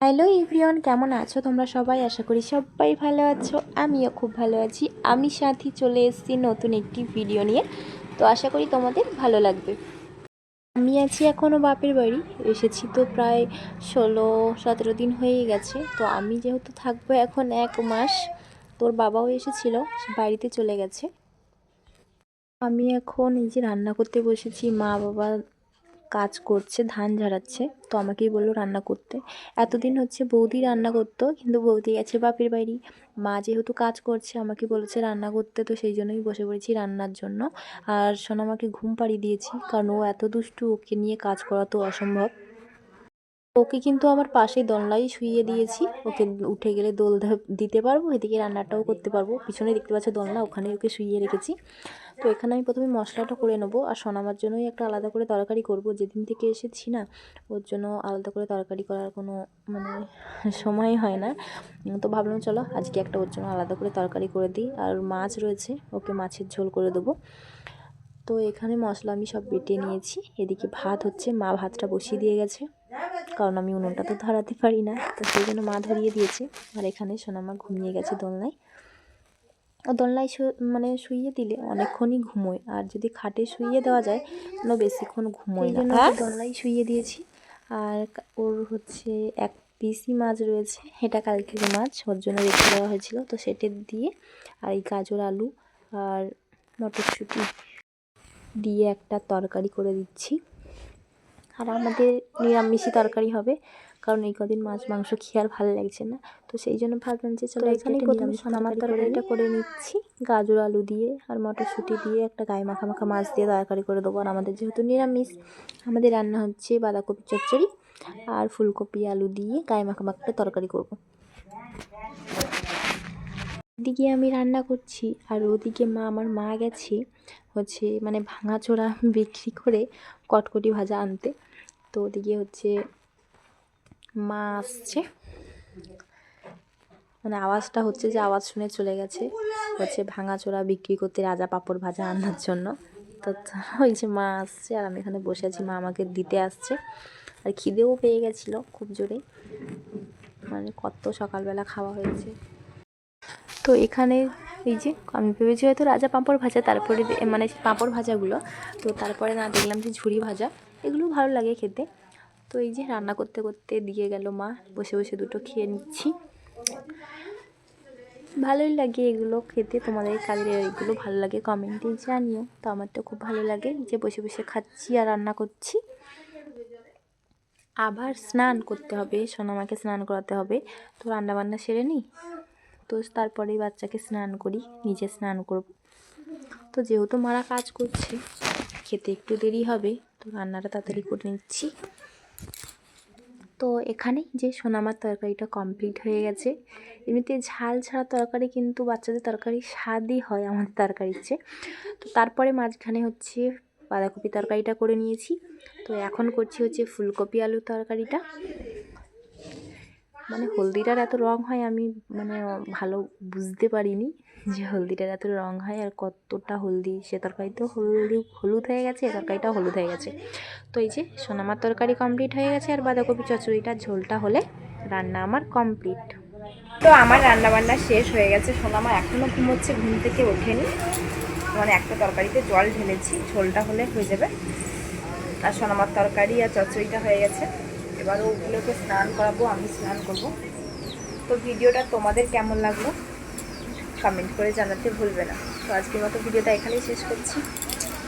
Hello everyone, কেমন আছো তোমরা সবাই? আশা করি সবাই ভালো আছো। আমিও খুব ভালো আছি। আমি সাথী চলে এসেছি নতুন একটি ভিডিও নিয়ে। তো আশা করি তোমাদের ভালো লাগবে। আমি আছি এখনও বাপের বাড়ি। এসেছি তো প্রায় ষোলো, সতেরো দিন হয়েই গেছে। তো আমি যেহেতু থাকব এখন এক মাস, তোর বাবাও এসেছিল বাড়িতে চলে গেছে। আমি এখন এই যে রান্না করতে বসেছি মা বাবা কাজ করছে, ধান ঝাড়াচ্ছে। তো আমাকেই বলল রান্না করতে। এতদিন হচ্ছে বৌদি রান্না করতো, কিন্তু বৌদি গেছে বাপের বাড়ি। মা যেহেতু কাজ করছে, আমাকে বলেছে রান্না করতে, তো সেই জন্যই বসে পড়েছি রান্নার জন্য। আর সোনামাকে ঘুম পাড়িয়ে দিয়েছি, কারণ ও এত দুষ্টু, ওকে নিয়ে কাজ করা তো অসম্ভব। ওকে কিন্তু আমার পাশে দোলনায় শুইয়ে দিয়েছি। ওকে উঠে গেলে দোল দিতে পারব, এদিকে রান্নাটাও করতে পারব। পিছনে দেখতে পাচ্ছ দোলনা ওখানে ওকে শুইয়ে রেখেছি। তো এখানে আমি প্রথমে মশলাটা করে নেব আর সোনামার জন্যই একটা আলাদা করে তরকারি করব। যেদিন থেকে এসেছি না, ওর জন্য আলাদা করে তরকারি করার কোনো মানে সময় হয় না। তো ভাবলাম চলো আজকে একটা ওর জন্য আলাদা করে তরকারি করে দিই। আর মাছ রয়েছে, ওকে মাছের ঝোল করে দেবো। তো এখানে মশলা আমি সব বেটে নিয়েছি। এদিকে ভাত হচ্ছে মা ভাতটা বসিয়ে দিয়ে গেছে। কারণ আমি উনুনটা তো ধরাতে পারি না তো সেই জন্য মা ধরিয়ে দিয়েছে। আর এখানে সোনামা ঘুমিয়ে গেছে দোলনায়। ও দোলনায় মানে শুইয়ে দিলে অনেকক্ষণই ঘুমোয়। আর যদি খাটে শুইয়ে দেওয়া যায় কোনো বেশিক্ষণ ঘুমোয় না। ওকে দোলনায় শুইয়ে দিয়েছি। আর ওর হচ্ছে এক পিসি মাছ রয়েছে এটা কালকের মাছ ওর জন্য রেখে দেওয়া হয়েছিল। তো সেটা দিয়ে আর এই গাজর আলু আর মটরশুঁটি দিয়ে একটা তরকারি করে দিচ্ছি। আর আমাদের নিরামিষই তরকারি হবে কারণ এই কদিন মাছ মাংস খেয়ে আর ভালো লাগছে না। তো সেই জন্য ভাবলাম যে চলো এখানে আমার তরকারিটা করে নিচ্ছি। গাজর আলু দিয়ে আর মটরশুঁটি দিয়ে একটা গায়ে মাখা মাখা মাছ দিয়ে তরকারি করে দেবো। আর আমাদের যেহেতু নিরামিষ আমাদের রান্না হচ্ছে বাঁধাকপি চচ্চড়ি আর ফুলকপি আলু দিয়ে গায়ে মাখা মাখা একটা তরকারি করব। এদিকে আমি রান্না করছি আর ওদিকে মা, আমার মা গেছে হচ্ছে মানে ভাঙাচোরা বিক্রি করে কটকটি ভাজা আনতে। তো ওদিকে হচ্ছে মা আসছে। মানে আওয়াজটা হচ্ছে যে আওয়াজ শুনে চলে গেছে হচ্ছে ভাঙাচোরা বিক্রি করতে রাজা পাঁপড় ভাজা আনার জন্য। তো ওই যে মা আসছে আর আমি এখানে বসে আছি, মা আমাকে দিতে আসছে। আর খিদেও পেয়ে গেছিল খুব জোরে। মানে কত সকালবেলা খাওয়া হয়েছে। তো এখানে এই যে আমি ভেবেছি হয়তো রাজা পাঁপড় ভাজা, তারপরে মানে পাঁপড় ভাজাগুলো। তো তারপরে না দেখলাম যে ঝুড়ি ভাজা, এগুলো ভালো লাগে খেতে। তো এই যে রান্না করতে করতে দিয়ে গেল মা, বসে বসে দুটো খেয়ে নিচ্ছি। ভালোই লাগে এগুলো খেতে, তোমাদের কাদের এগুলো ভালো লাগে কমেন্টে জানিও। তো আমার তো খুব ভালো লাগে যে বসে বসে খাচ্ছি আর রান্না করছি। আবার স্নান করতে হবে, সোনামাকে স্নান করাতে হবে। তো রান্নাবান্না সেরে নিই তো তারপরে বাচ্চাকে স্নান করি, নিজে স্নান করব। তো যেহেতু মারা কাজ করছে, খেতে একটু দেরি হবে, তো রান্নাটা তাড়াতাড়ি করে নিচ্ছি। তো এখানে যে সোনামার তরকারিটা কমপ্লিট হয়ে গেছে। এমনিতে ঝাল ছাড়া তরকারি কিন্তু বাচ্চাদের তরকারি স্বাদই হয় আমাদের তরকারির চেয়ে। তো তারপরে মাঝখানে হচ্ছে বাঁধাকপি তরকারিটা করে নিয়েছি। তো এখন করছি হচ্ছে ফুলকপি আলুর তরকারিটা। মানে হলদিটার এত রং হয় আমি মানে ভালো বুঝতে পারিনি যে হলদিটার এত রং হয় আর কতটা হলদি, সে তরকারিতেও হলদি, হলুদ হয়ে গেছে, এ তরকারিটাও হলুদ হয়ে গেছে। তো এই যে সোনামার তরকারি কমপ্লিট হয়ে গেছে আর বাঁধাকপি চচ্চড়িটার ঝোলটা হলে রান্না আমার কমপ্লিট তো আমার রান্না বান্না শেষ হয়ে গেছে। সোনামা এখনও ঘুমোচ্ছে, ঘুম থেকে ওঠেনি। মানে একটা তরকারিতে জল ঢেলেছি, ঝোলটা হলে হয়ে যাবে। আর সোনামার তরকারি আর চচ্চড়িটা হয়ে গেছে। এবার ওগুলোকে স্নান করাবো, আমি স্নান করব। তো ভিডিওটা তোমাদের কেমন লাগল? কমেন্ট করে জানাতে ভুলবে না। তো আজকের মতো ভিডিওটা এখানেই শেষ করছি।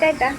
টাটা!